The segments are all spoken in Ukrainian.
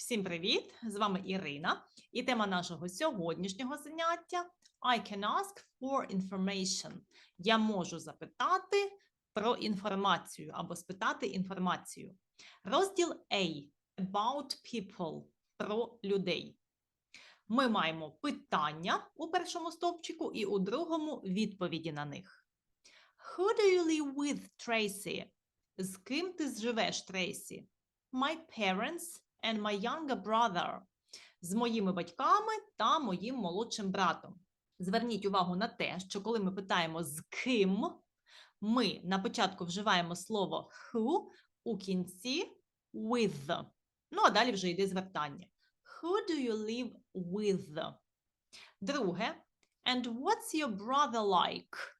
Всім привіт! З вами Ірина, і тема нашого сьогоднішнього заняття I can ask for information. Я можу запитати про інформацію або спитати інформацію. Розділ A About people про людей. Ми маємо питання у першому стовпчику і у другому відповіді на них. Who do you live with, Tracy? З ким ти живеш, Трейсі? My parents and my younger brother. З моїми батьками та моїм молодшим братом. Зверніть увагу на те, що коли ми питаємо з ким, ми на початку вживаємо слово who, у кінці with. Ну, а далі вже йде звертання. Who do you live with? Друге. And what's your brother like?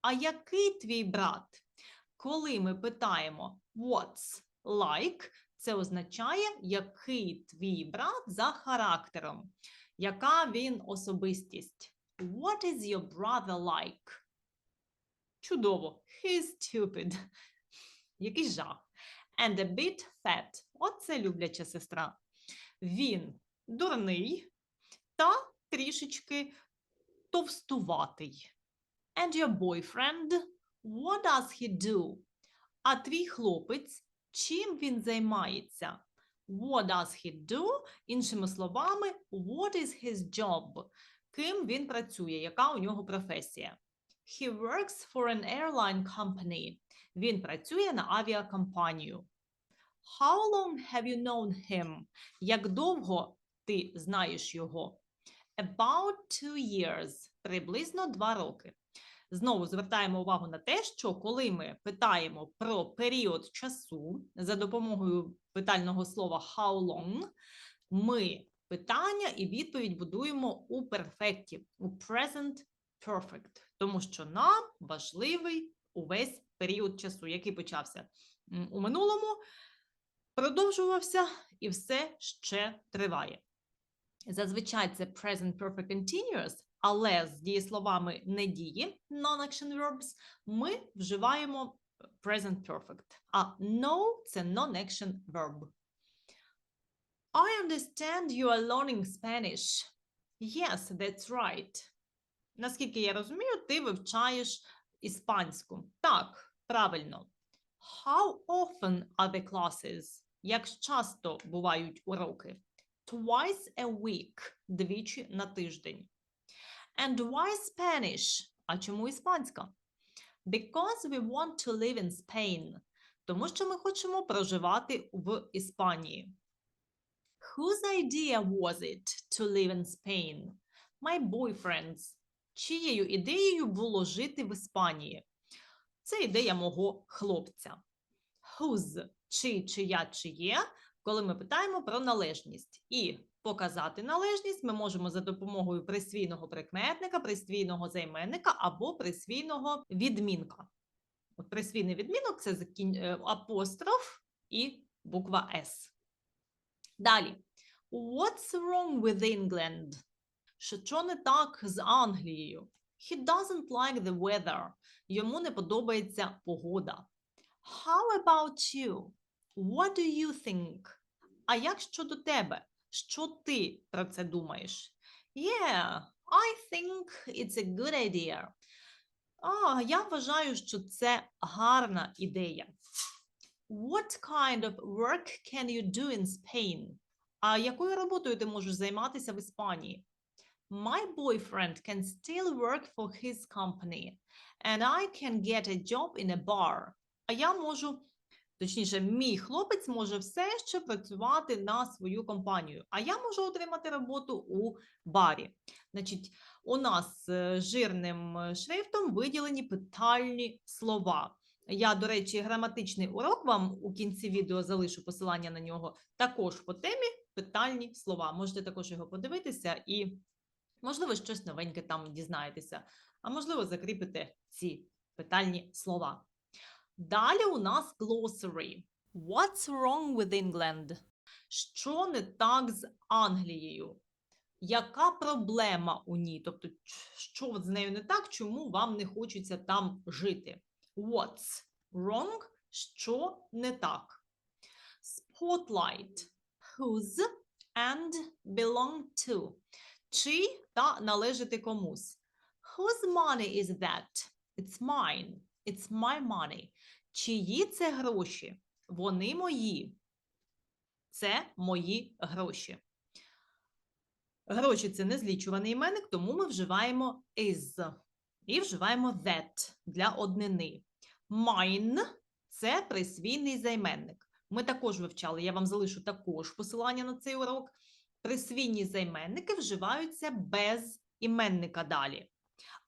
А який твій брат? Коли ми питаємо what's like, це означає, який твій брат за характером, яка він особистість. What is your brother like? Чудово. He's stupid. Який жах. And a bit fat. Оце любляча сестра. Він дурний та трішечки товстуватий. And your boyfriend, what does he do? А твій хлопець, чим він займається? What does he do? Іншими словами, what is his job? Ким він працює, яка у нього професія? He works for an airline company. Він працює на авіакомпанію. How long have you known him? Як довго ти знаєш його? About two years. Приблизно два роки. Знову звертаємо увагу на те, що коли ми питаємо про період часу за допомогою питального слова how long, ми питання і відповідь будуємо у перфекті, у present perfect, тому що нам важливий увесь період часу, який почався у минулому, продовжувався і все ще триває. Зазвичай це present perfect continuous, але з дієсловами не дії non-action verbs ми вживаємо present perfect. А no – це non-action verb. I understand you are learning Spanish. Yes, that's right. Наскільки я розумію, ти вивчаєш іспанську. Так, правильно. How often are the classes? Як часто бувають уроки? Twice a week. Двічі на тиждень. And why Spanish? А чому іспанська? Because we want to live in Spain. Тому що ми хочемо проживати в Іспанії. Whose idea was it to live in Spain? My boyfriend's. Чиєю ідеєю було жити в Іспанії? Це ідея мого хлопця. Whose – чи, чия, чиє, коли ми питаємо про належність. І показати належність ми можемо за допомогою присвійного прикметника, присвійного займенника або присвійного відмінка. От присвійний відмінок це е, апостроф і буква С. Далі. What's wrong with England? Що не так з Англією? He doesn't like the weather. Йому не подобається погода. How about you? What do you think? А як щодо тебе? Що ти про це думаєш? Yeah, I think it's a good idea. А, я вважаю, що це гарна ідея. What kind of work can you do in Spain? А якою роботою ти можеш займатися в Іспанії? My boyfriend can still work for his company, and I can get a job in a bar. А я можу, точніше, мій хлопець може все ще працювати на свою компанію, а я можу отримати роботу у барі. Значить, у нас е, жирним е, шрифтом виділені питальні слова. Я, до речі, граматичний урок вам у кінці відео залишу посилання на нього також по темі питальні слова. Можете також його подивитися і, можливо, щось новеньке там дізнаєтеся, а можливо, закріпите ці питальні слова. Далі у нас glossary. What's wrong with England? Що не так з Англією? Яка проблема у ній? Тобто, що з нею не так, чому вам не хочеться там жити? What's wrong? Що не так? Spotlight. whose and belong to. Чий та належати комусь. Whose money is that? It's mine. It's my money. Чиї це гроші? Вони мої. Це мої гроші. Гроші це незлічуваний іменник, тому ми вживаємо is і вживаємо that для однини. Mine – це присвійний займенник. Ми також вивчали, я вам залишу також посилання на цей урок. Присвійні займенники вживаються без іменника далі.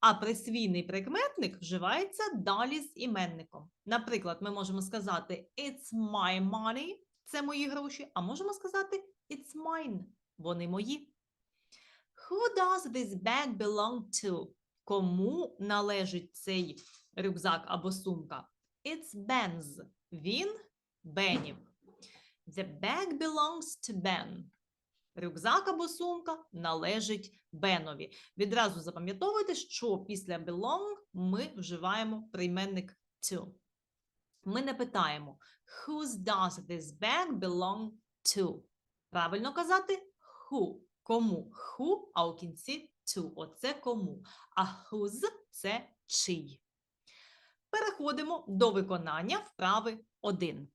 А присвійний прикметник вживається далі з іменником. Наприклад, ми можемо сказати It's my money – це мої гроші, а можемо сказати It's mine – вони мої. Who does this bag belong to? Кому належить цей рюкзак або сумка? It's Ben's. Він Бенів. The bag belongs to Ben. Рюкзак або сумка належить Бенові. Відразу запам'ятовуйте, що після belong ми вживаємо прийменник to. Ми не питаємо Whose does this bag belong to? Правильно казати who. Кому? Who, а у кінці to. Оце кому. А whose – це чий. Переходимо до виконання вправи 1.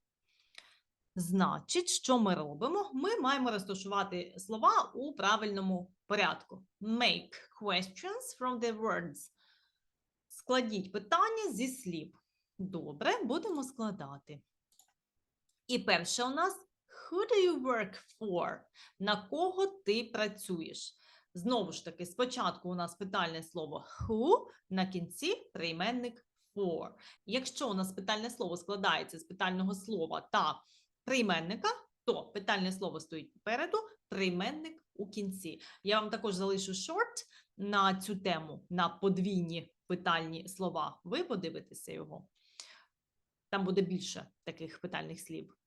Значить, що ми робимо? Ми маємо розташувати слова у правильному порядку. Make questions from the words. Складіть питання зі слів. Добре, будемо складати. І перше у нас Who do you work for? На кого ти працюєш? Знову ж таки, спочатку у нас питальне слово who, на кінці прийменник for. Якщо у нас питальне слово складається з питального слова та прийменника, то питальне слово стоїть попереду, прийменник у кінці. Я вам також залишу short на цю тему, на подвійні питальні слова. Ви подивитеся його. Там буде більше таких питальних слів.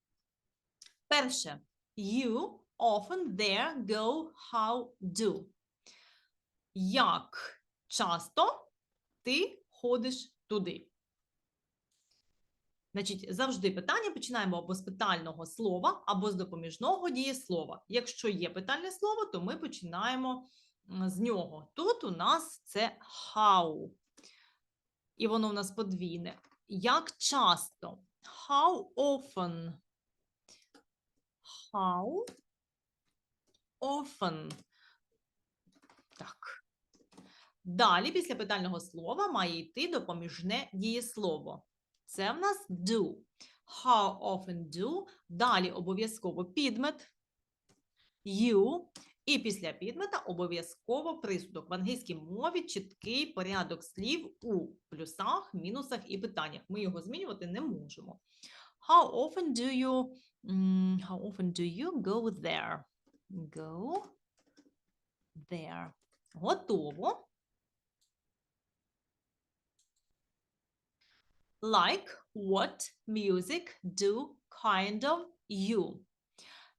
Перше. You often there go how do. Як часто ти ходиш туди? Значить, завжди питання починаємо або з питального слова, або з допоміжного дієслова. Якщо є питальне слово, то ми починаємо з нього. Тут у нас це how. І воно у нас подвійне. Як часто? How often? How often? Так. Далі, після питального слова, має йти допоміжне дієслово. Це в нас do. How often do. Далі обов'язково підмет. You. І після підмета обов'язково присудок. В англійській мові чіткий порядок слів у плюсах, мінусах і питаннях. Ми його змінювати не можемо. How often do you how often do you go there? Go there. Готово. Like what music do kind of you?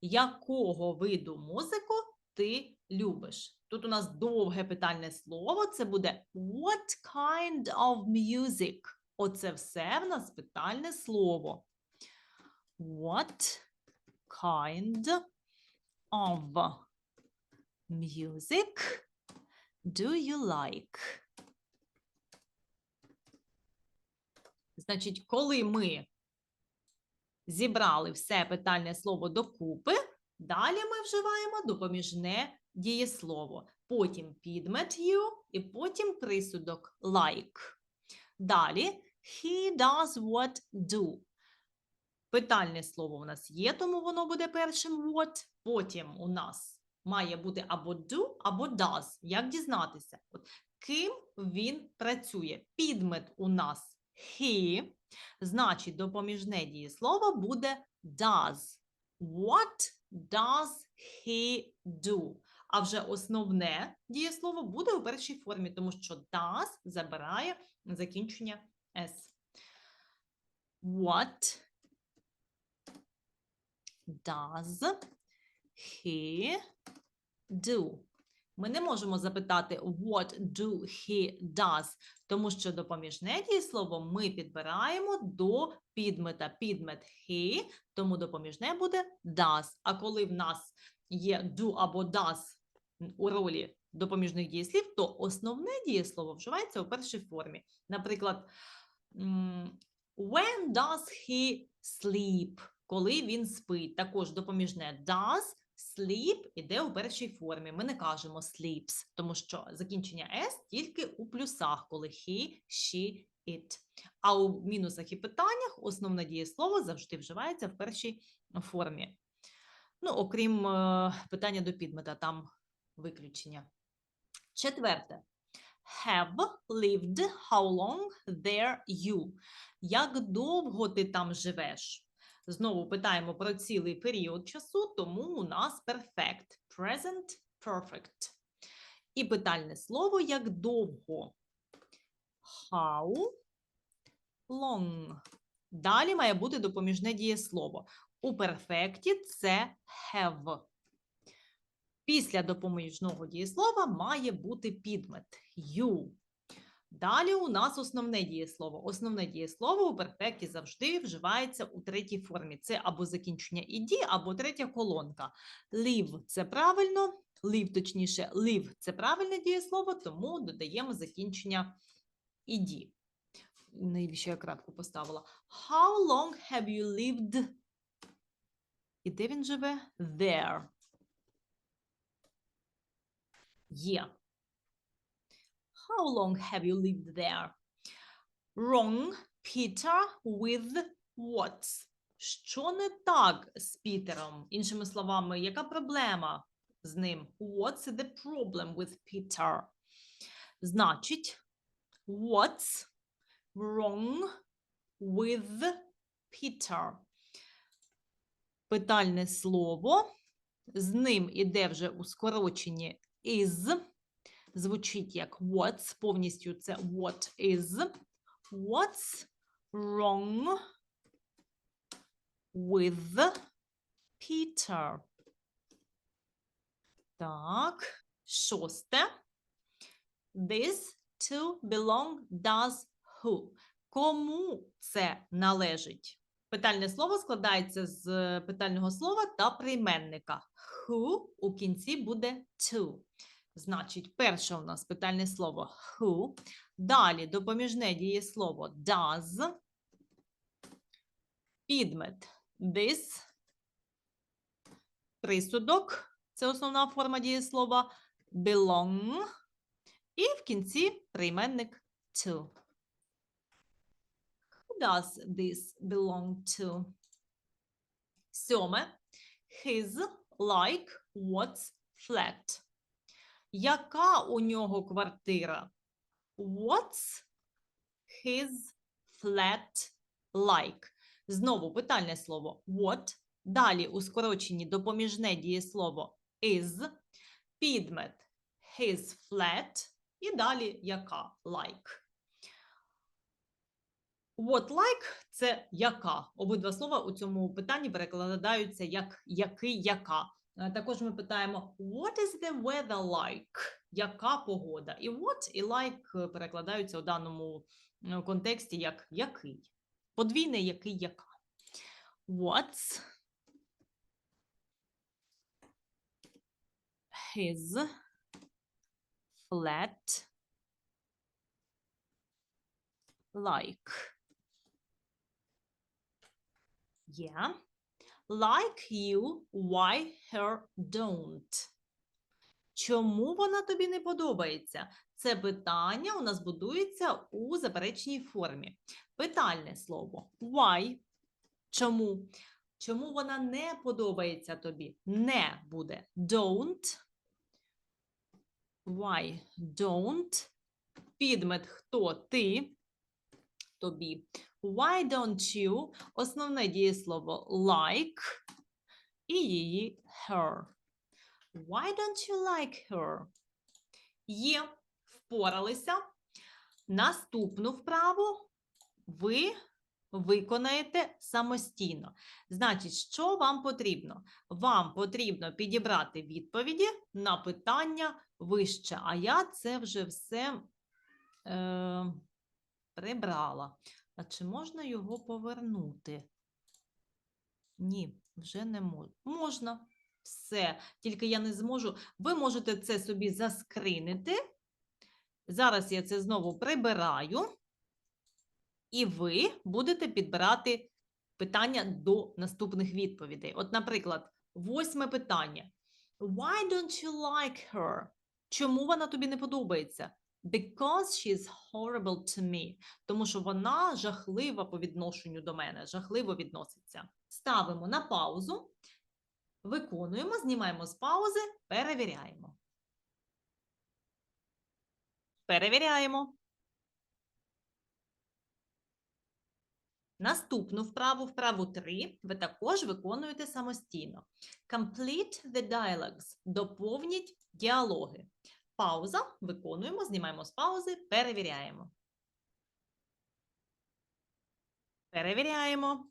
Якого виду музику ти любиш? Тут у нас довге питальне слово. Це буде what kind of music? Оце все в нас питальне слово. What kind of music do you like? Значить, коли ми зібрали все питальне слово докупи, далі ми вживаємо допоміжне дієслово. Потім підмет you і потім присудок like. Далі he does what do. Питальне слово у нас є, тому воно буде першим what. Потім у нас має бути або do, або does. Як дізнатися? От, Ким він працює? Підмет у нас he, значить, допоміжне дієслово буде does. What does he do? А вже основне дієслово буде у першій формі, тому що does забирає закінчення S. What does he do? Ми не можемо запитати what do he does, тому що допоміжне дієслово ми підбираємо до підмета. Підмет he, тому допоміжне буде does. А коли в нас є do або does у ролі допоміжних дієслів, то основне дієслово вживається у першій формі. Наприклад, when does he sleep? Коли він спить. Також допоміжне does, sleep іде у першій формі. Ми не кажемо sleeps, тому що закінчення s тільки у плюсах, коли he, she, it. А у мінусах і питаннях основне дієслово завжди вживається в першій формі. Ну, окрім е, питання до підмета, там виключення. Четверте. Have lived how long there you? Як довго ти там живеш? Знову питаємо про цілий період часу, тому у нас perfect, present, perfect. І питальне слово як довго. How long. Далі має бути допоміжне дієслово. У перфекті це have. Після допоміжного дієслова має бути підмет you. Далі у нас основне дієслово. Основне дієслово у перфекті завжди вживається у третій формі. Це або закінчення «ed», або третя колонка. Live – це правильно, live, точніше, live – це правильне дієслово, тому додаємо закінчення «ed». Навіщо я кратку поставила? How long have you lived? І де він живе? There. Є. How long have you lived there? Wrong, Peter with what? Що не так з Пітером? Іншими словами, яка проблема з ним? What's the problem with Peter? Значить, what's wrong with Peter? Питальне слово. З ним іде вже у скороченні is звучить як what's, повністю це what is. What's wrong with Peter? Так, шосте. This to belong does who? Кому це належить? Питальне слово складається з питального слова та прийменника. Who у кінці буде to. Значить, перше у нас питальне слово who. Далі допоміжне дієслово does. Підмет this. Присудок це основна форма дієслова belong. І в кінці прийменник to. Who does this belong to? Сьоме. His, like, what's, flat. Яка у нього квартира? What's his flat like? Знову питальне слово what. Далі у скороченні допоміжне дієслово is, підмет his flat і далі яка like. What like – це яка. Обидва слова у цьому питанні перекладаються як який, яка. Е, Також ми питаємо What is the weather like? Яка погода? І what і like перекладаються у даному е, контексті як який. Подвійне який яка. What's his flat like? Yeah. Like you, why her don't? Чому вона тобі не подобається? Це питання у нас будується у заперечній формі. Питальне слово why. Чому? Чому вона не подобається тобі? Не буде don't. Why don't? Підмет хто ти? Тобі. Why don't you? Основне дієслово like і її her. Why don't you like her? Є, впоралися. Наступну вправу ви виконаєте самостійно. Значить, що вам потрібно? Вам потрібно підібрати відповіді на питання вище, а я це вже все е, прибрала. А чи можна його повернути? Ні, вже не можу. Можна. Все. Тільки я не зможу. Ви можете це собі заскринити. Зараз я це знову прибираю. І ви будете підбирати питання до наступних відповідей. От, наприклад, восьме питання. Why don't you like her? Чому вона тобі не подобається? Because she's horrible to me. Тому що вона жахлива по відношенню до мене, жахливо відноситься. Ставимо на паузу, виконуємо, знімаємо з паузи, перевіряємо. Перевіряємо. Наступну вправу, вправу 3, ви також виконуєте самостійно. Complete the dialogues. Доповніть діалоги. Пауза. Виконуємо, знімаємо з паузи, перевіряємо. Перевіряємо.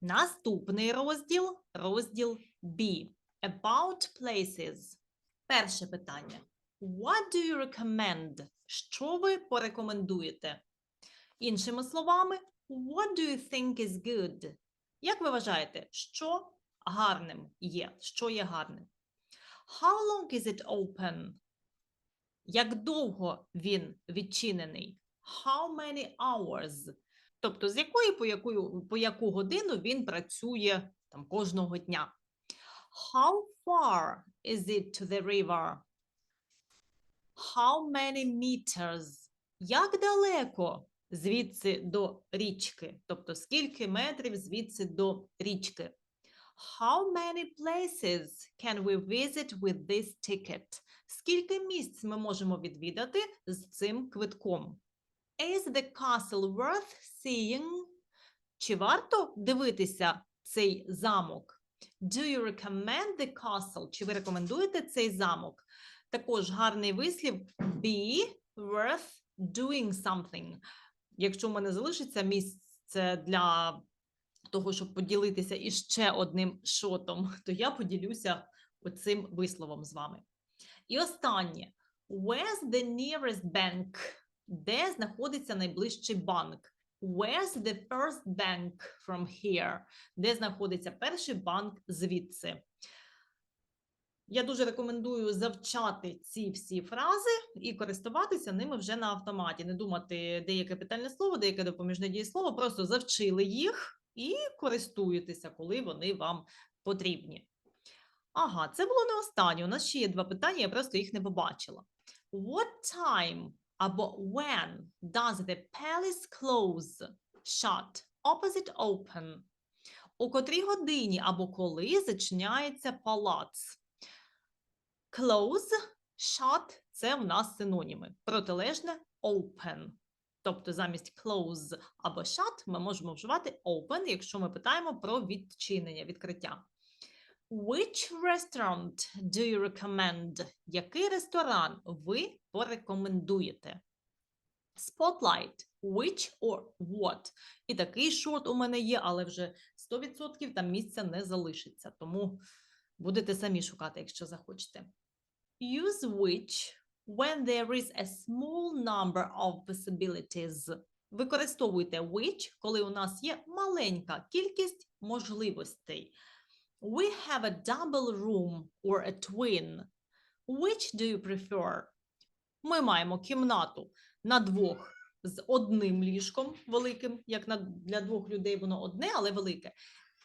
Наступний розділ розділ B. About places. Перше питання. What do you recommend? Що ви порекомендуєте? Іншими словами, what do you think is good? Як ви вважаєте, що гарним є? Що є гарним? How long is it open? Як довго він відчинений? How many hours? Тобто, з якої по яку, по яку годину він працює там кожного дня? How far is it to the river? How many meters? Як далеко звідси до річки? Тобто, скільки метрів звідси до річки? How many places can we visit with this ticket? Скільки місць ми можемо відвідати з цим квитком? Is the castle worth seeing? Чи варто дивитися цей замок? Do you recommend the castle? Чи ви рекомендуєте цей замок? Також гарний вислів be worth doing something. Якщо в мене залишиться місце для того, щоб поділитися іще одним шотом, то я поділюся оцим висловом з вами. І останнє. Where's the nearest bank? Де знаходиться найближчий банк? Where's the first bank from here? Де знаходиться перший банк звідси? Я дуже рекомендую завчати ці всі фрази і користуватися ними вже на автоматі. Не думати деяке питальне слово, деяке допоміжне дієслово, просто завчили їх і користуєтеся, коли вони вам потрібні. Ага, це було не останнє. У нас ще є два питання, я просто їх не побачила. What time або when does the palace close? Shut. Opposite open. У котрій годині або коли зачиняється палац? Close, shut – це в нас синоніми. Протилежне open. Тобто замість close або shut ми можемо вживати open, якщо ми питаємо про відчинення, відкриття. Which restaurant do you recommend? Який ресторан ви порекомендуєте? Spotlight. Which or what? І такий шорт у мене є, але вже 100% там місця не залишиться. Тому будете самі шукати, якщо захочете. Use which when there is a small number of possibilities. Використовуйте which, коли у нас є маленька кількість можливостей. We have a double room or a twin. Which do you prefer? Ми маємо кімнату на двох з одним ліжком великим, як для двох людей воно одне, але велике.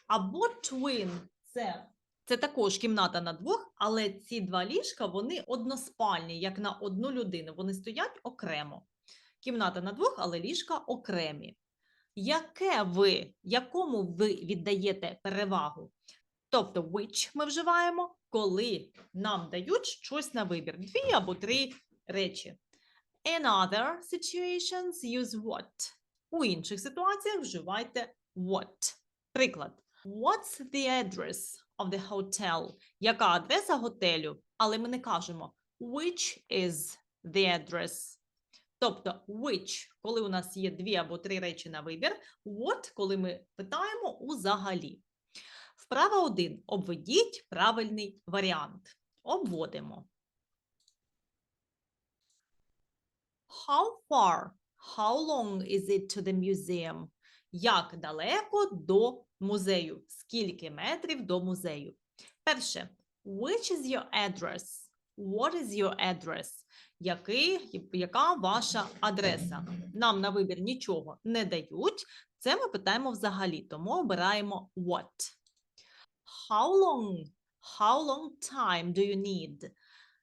Або twin – це це також кімната на двох, але ці два ліжка вони односпальні, як на одну людину. Вони стоять окремо. Кімната на двох, але ліжка окремі. Яке ви, якому ви віддаєте перевагу? Тобто, which ми вживаємо, коли нам дають щось на вибір, дві або три речі. In other situations, use what. У інших ситуаціях вживайте what. Приклад. What's the address of the hotel? Яка адреса готелю? Але ми не кажемо which is the address. Тобто which, коли у нас є дві або три речі на вибір, what, коли ми питаємо узагалі. Вправа 1. Обведіть правильний варіант. Обводимо. How far? How long is it to the museum? Як далеко до музею? Скільки метрів до музею? Перше. Which is your address? What is your address? Який, яка ваша адреса? Нам на вибір нічого не дають. Це ми питаємо взагалі, тому обираємо what. How long? How long time do you need?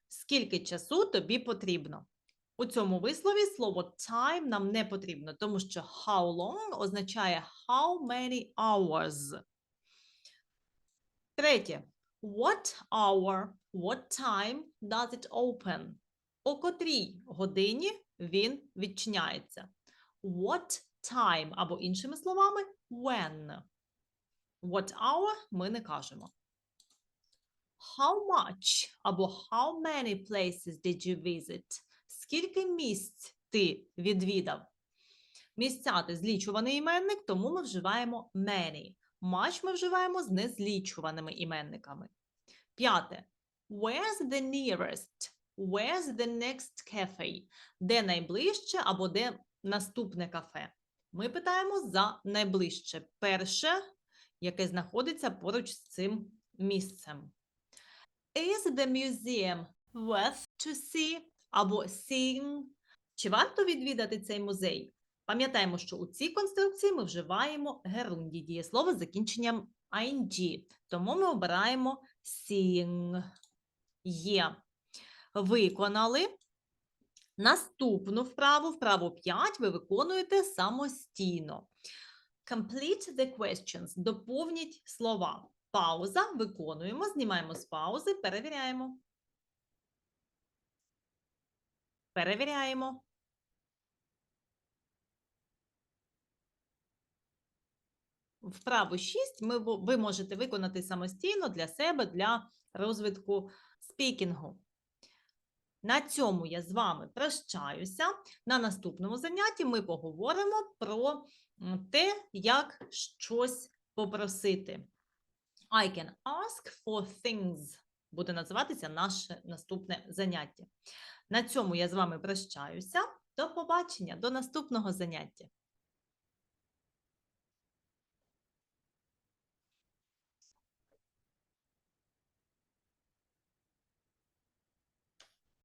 Скільки часу тобі потрібно? У цьому вислові слово time нам не потрібно, тому що how long означає how many hours. Третє. What hour, what time does it open? О котрій годині він відчиняється. What time, або іншими словами, when. What hour ми не кажемо. How much або how many places did you visit? Скільки місць ти відвідав? Місця ти злічуваний іменник, тому ми вживаємо many. Much ми вживаємо з незлічуваними іменниками. П'яте. Where's the nearest? Where's the next cafe? Де найближче або де наступне кафе? Ми питаємо за найближче. Перше, яке знаходиться поруч з цим місцем. Is the museum worth to see або seeing? Чи варто відвідати цей музей? Пам'ятаємо, що у цій конструкції ми вживаємо герунді дієслово з закінченням ing, тому ми обираємо seeing. Є. Виконали. Наступну вправу, вправу 5, ви виконуєте самостійно. Complete the questions. Доповніть слова. Пауза. Виконуємо, знімаємо з паузи, перевіряємо. Перевіряємо. Вправу 6 ми, ви можете виконати самостійно для себе, для розвитку спікінгу. На цьому я з вами прощаюся. На наступному занятті ми поговоримо про те, як щось попросити. I can ask for things буде називатися наше наступне заняття. На цьому я з вами прощаюся. До побачення, до наступного заняття.